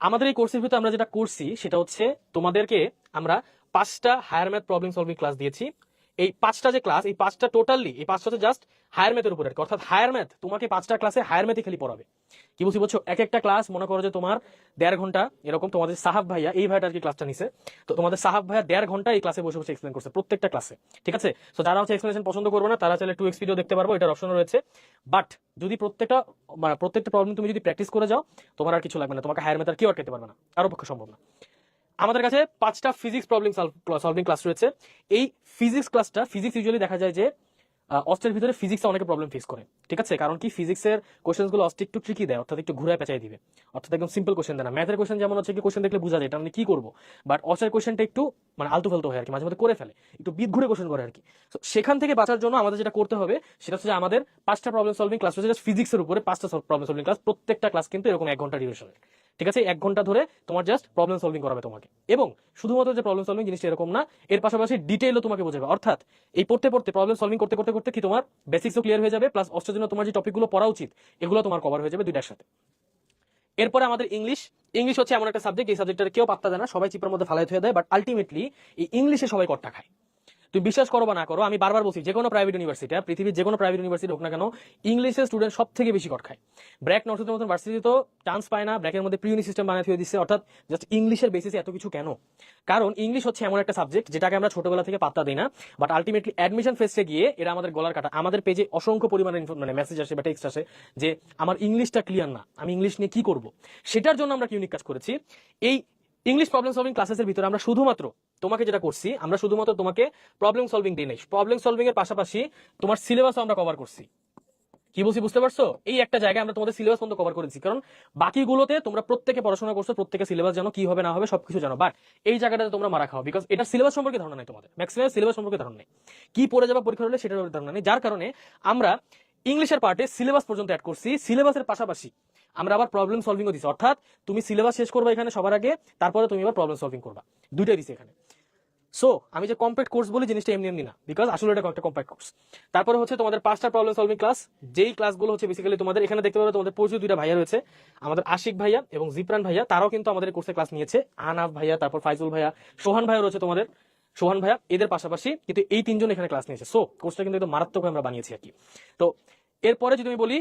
আমাদের এই কোর্সের ভিতরে আমরা যেটা করছি সেটা হচ্ছে তোমাদেরকে আমরা পাঁচটা higher math problem solving class দিয়েছি। এই পাঁচটা যে ক্লাস এই পাঁচটা টোটালি এই পাঁচটা জাস্ট হায়ার ম্যাথের উপরে আর অর্থাৎ হায়ার ম্যাথ তোমাকে পাঁচটা ক্লাসে হায়ার ম্যাথই খালি পড়াবে। কি বলছি বলছো? এক একটা ক্লাস মনে করো যে তোমার দেড় ঘণ্টা, এরকম তোমাদের সাহাব ভাইয়া, এই ভাইটা আর কি ক্লাসটা নিছে। তো তোমাদের সাহাব ভাইয়া দেড় ঘণ্টা এই ক্লাসে বসে বসে এক্সপ্লেন করছে, প্রত্যেকটা ক্লাসে ঠিক আছে? তো যারা হচ্ছে এক্সপ্লেনেশন পছন্দ করবে না, তারা চাইলে টু এক্স ভিডিও দেখতে পারব, এটার অপশন রয়েছে। বাট যদি প্রত্যেকটা মানে প্রত্যেকটা প্রবলেম তুমি যদি প্র্যাকটিস করে যাও, তোমার আর কিছু লাগবে না। তোমাকে হায়ার ম্যাথ আর কেউ আটকাতে পারবে না। কারও পক্ষে সম্ভব না। আমাদের কাছে পাঁচটা ফিজিক্স প্রবলেম সলভিং ক্লাস রয়েছে। এই ফিজিক্স ক্লাসটা ফিজিক্স ইউজুয়ালি দেখা যায় যে অস্টের ভিতরে ফিজিক্সে অনেকে প্রবলেম ফেস করে, ঠিক আছে? কারণ কি ফিজিক্সের কোশ্চেনগুলো অস্টে একটু ট্রিকি দেয়, অর্থাৎ একটু ঘুরায় পেঁচাই দিবে। অর্থাৎ একদম সিম্পল কোশ্চেন দেয় না। ম্যাথের কোশ্চেন যেমন হচ্ছে কি কোশ্চেন দেখলে বোঝা যায়, এটা আমি কি করব? বাট অস্টের কোশ্চেনটা একটু মানে আলতু ফালতু হয় আর কি মাঝে মাঝে করে ফেলে, একটু বিদ ঘুরে কোশ্চেন করে আর কি সেখান থেকে বাঁচার জন্য আমাদের যেটা করতে হবে, সেটা হচ্ছে আমাদের পাঁচটা প্রবলেম সলভিং ক্লাস রয়েছে ফিজিক্সের উপরে পাঁচটা প্রবলেম সলভিং ক্লাস প্রত্যেকটা ক্লাস কিন্তু এরকম এক ঘণ্টা ডিউরেশনের ঠিক আছে? এক ঘণ্টা ধরে তোমার জাস্ট প্রবলেম সলভিং করাবে তোমাকে। এবং শুধুমাত্র যে প্রবলেম সলভিং জিনিসটা এরকম না, এর পাশাপাশি ডিটেইলও তোমাকে বোঝাবে। অর্থাৎ এই পড়তে পড়তে প্রবলেম সলভিং করতে করতে করতে কি তোমার বেসিক্সও ক্লিয়ার হয়ে যাবে প্লাস অষ্টের জন্য তোমার যে টপিকগুলো পড়া উচিত, এগুলো তোমার কভার হয়ে যাবে দুইটার সাথে। এরপরে আমাদের ইংলিশ ইংলিশ হচ্ছে এমন একটা সাবজেক্ট এই সাবজেক্টটা কেউ পাত্তা দেয় না, সবাই চিপের মধ্যে ফালাই হয়ে দেয় বাট আলটিমেটলি এই ইংলিশে সবাই কট্টা খায়। তুমি বিশ্বাস করো বা না করো, আমি বারবার বলছি যে কোনো প্রাইভেট ইউনিভার্সিটি পৃথিবীর যে কোনো প্রাইভেট ইউনিভার্সিটি হোক না কেন ইংলিশের স্টুডেন্ট সব থেকে বেশি কট খায়। ব্র্যাক নর্থের মতন ভার্সিটি তো চান্স পায় না ব্র্যাকের মধ্যে প্রিউনি সিস্টেম বানিয়ে দিয়ে দিচ্ছে, অর্থাৎ জাস্ট ইংলিশের বেসিসে এত কিছু কেন? কারণ ইংলিশ হচ্ছে এমন একটা সাবজেক্ট যেটাকে আমরা ছোটবেলা থেকে পাত্তা দিই না বাট আলটিমেটলি অ্যাডমিশন ফেসে গিয়ে এরা আমাদের গলার কাটা, আমাদের পেজে অসংখ্য পরিমাণে মানে মেসেজ আসে বা টেক্সট আসে যে, আমার ইংলিশটা ক্লিয়ার না, আমি ইংলিশ নিয়ে কি করব? সেটার জন্য আমরা ইউনিক কাজ করেছি? এই ইংলিশ প্রবলেম সলভিং ক্লাসেসের ভিতরে আমরা শুধুমাত্র তোমাকে যেটা করছি, আমরা শুধুমাত্র তোমাকে প্রবলেম সলভিং দিই নাই। প্রবলেম সলভিং এর পাশাপাশি তোমার সিলেবাসও আমরা কভার করছি। কি বলছি, বুঝতে পারছ? এই একটা জায়গায় আমরা তোমাদের সিলেবাস পর্যন্ত কভার করেছি। কারণ বাকিগুলোতে তোমরা প্রত্যেকে পড়াশোনা করছ, প্রত্যেকে সিলেবাস জানো, কি হবে না হবে সবকিছু জানো। বাট এই জায়গাটাতে তোমরা মারা খাও বিকজ এটা সিলেবাস সম্পর্কে ধারণা নেই তোমাদের। ম্যাক্সিমাম সিলেবাস সম্পর্কে ধারণা নেই। কি পড়ে যাবে পরীক্ষা হলে সেটার ধারণা নেই। যার কারণে আমরা ইংলিশের পার্টে সিলেবাস পর্যন্ত অ্যাড করছি। সিলেবাসের পাশাপাশি আমরা আবার প্রবলেম সলভিংও দিচ্ছি অর্থাৎ তুমি সিলেবাস শেষ করবে এখানে সবার আগে, তারপরে তুমি আবার প্রবলেম সলভিং করবা। দুইটাই দিছি এখানে। সো আমি যে কম্প্যাক্ট কোর্স বলি, জিনিসটা এমনি এমনি না বিকজ আসলে এটা একটা কম্প্যাক্ট কোর্স তারপরে হচ্ছে তোমাদের পাঁচটা প্রবলেম সলভিং ক্লাস যেই ক্লাসগুলো হচ্ছে বেসিক্যালি তোমাদের, এখানে দেখতে পারো তোমাদের প্রচুর দুইটা ভাইয়া রয়েছে, আমাদের আশিক ভাইয়া এবং জিপ্রান ভাইয়া, তারাও কিন্তু আমাদের কোর্সে ক্লাস নিয়েছে। আনাফ ভাইয়া, তারপর ফাইজুল ভাইয়া, সোহান ভাইয়া রয়েছে তোমাদের। সোহান ভাইয়া, এদের পাশাপাশি কিন্তু এই তিনজন এখানে ক্লাস নিয়েছে। সো কোর্সটা কিন্তু একদম মারাত্মক আমরা বানিয়েছি আর কি। তো, এরপরে যদি আমি বলি,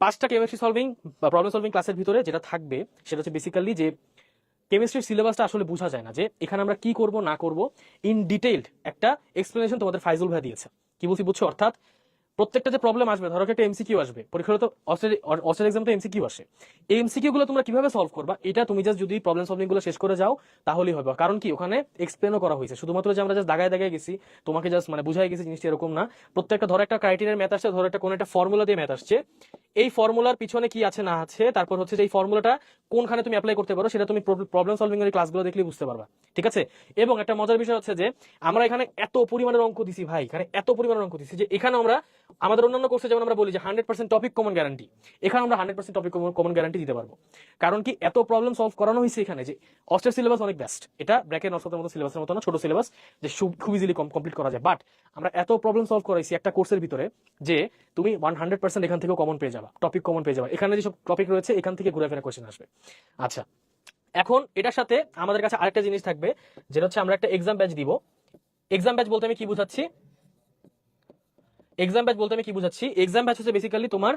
পাঁচটা কেমিস্ট্রি সলভিং বা প্রবলেম সলভিং ক্লাসের ভিতরে যেটা থাকবে, সেটা হচ্ছে বেসিক্যালি যে কেমিস্ট্রির সিলেবাসটা আসলে বোঝা যায় না যে এখানে আমরা কি করব, না করব ইন ডিটেইলড একটা এক্সপ্লেনেশন তোমাদের ফাইজুল ভাই দিয়েছে। কি বলছি বুঝছ? অর্থাৎ প্রত্যেকটা যে প্রবলেম আসবে। ধরো একটা এমসিকিউ আসবে। পরীক্ষা তো অস্ট্রেল এক্সাম তো এমসিকিউ আসে। এই এমসিকিউ গুলো তোমরা কীভাবে সলভ করবা? এটা তুমি জাস্ট যদি প্রবলেম সলভিংগুলো শেষ করে যাও, তাহলেই হবে। কারণ কি? ওখানে এক্সপ্লেনও করা হয়েছে। শুধুমাত্র যে আমরা জাস্ট দাগায় দাগায় গেছি, তোমাকে জাস্ট মানে বুঝাই গেছি জিনিসটা এরকম না। প্রত্যেকটা, ধরো একটা ক্রাইটেরিয়ার ম্যাথ আসছে, ধরো একটা কোনো একটা ফর্মুলা দিয়ে ম্যাথ আসছে। এই ফর্মুলার পিছনে কি আছে, না আছে, তারপর হচ্ছে যে এই ফর্মুলাটা কোনখানে তুমি অ্যাপ্লাই করতে পারো, সেটা তুমি প্রবলেম সলভিং এর ক্লাসগুলো দেখলে বুঝতে পারবা। ঠিক আছে? এবং একটা মজার বিষয় হচ্ছে যে, আমরা এখানে এত পরিমাণের অঙ্ক দিছি ভাই, এখানে এত পরিমাণের অঙ্ক দিছি যে, এখানে আমরা, আমাদের অন্যান্য কোর্সে যেমন আমরা বলি যে hundred percent topic common guarantee এখানে আমরা hundred percent topic common guarantee দিতে পারব। কারণ কি, এত প্রবলেম সলভ করানো হয়েছে এখানে যে, অস্টের সিলেবাস অনেক বেস্ট এটা ব্র্যাকের নশোতের মতো সিলেবাসের মতো না, ছোট সিলেবাস যে খুব ইজিলি কমপ্লিট করা যায়। বাট আমরা এত প্রবলেম সলভ করাইছি একটা কোর্সের ভিতরে যে, তুমি ওয়ান হান্ড্রেড পার্সেন্ট এখান থেকেও কমন পেয়ে যাবা। টপিক কমন পেয়ে যাবা। এখানে যেসব টপিক রয়েছে, এখান থেকে ঘুরে ফেরা কোয়েশ্চেন আসবে। আচ্ছা এখন এটার সাথে আমাদের কাছে আরেকটা জিনিস থাকবে, যেটা হচ্ছে আমরা একটা এক্সাম ব্যাচ দিব। এক্সাম ব্যাচ বলতে আমি কি বুঝাচ্ছি? এক্সাম ব্যাচ বলতে আমি কি বুঝাচ্ছি? এক্সাম ব্যাচ হচ্ছে বেসিক্যালি তোমার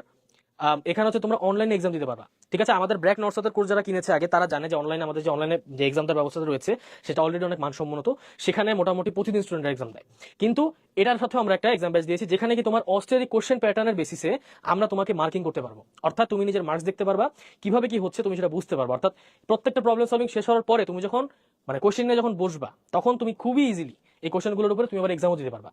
এখানে হচ্ছে তোমরা অনলাইনে এক্সাম দিতে পারবা। ঠিক আছে? আমাদের ব্র্যাক নর্সাদের কোর্স যারা কিনেছে আগে, তারা জানে যে অনলাইনে আমাদের যে অনলাইনে যে এক্সামটার ব্যবস্থা রয়েছে, সেটা অলরেডি অনেক মানসম্মত। সেখানে মোটামুটি প্রতিদিন স্টুডেন্টরা এক্সাম দেয়। কিন্তু এটার সাথে আমরা একটা এক্সাম ব্যাচ দিয়েছি, যেখানে কি তোমার অস্ট্রেলি কোশ্চেন প্যাটার্নের বেসিসে আমরা তোমাকে মার্কিং করতে পারব। অর্থাৎ তুমি নিজের মার্কস দেখতে পারবা, কীভাবে কি হচ্ছে তুমি সেটা বুঝতে পারবা। অর্থাৎ প্রত্যেকটা প্রবলেম সলভিং শেষ হওয়ার পরে তুমি যখন মানে কোশ্চেন নিয়ে যখন বসবা, তখন তুমি খুবই ইজিলি এই কোশ্চেনগুলোর উপরে তুমি আবার এক্সামও দিতে পারবা।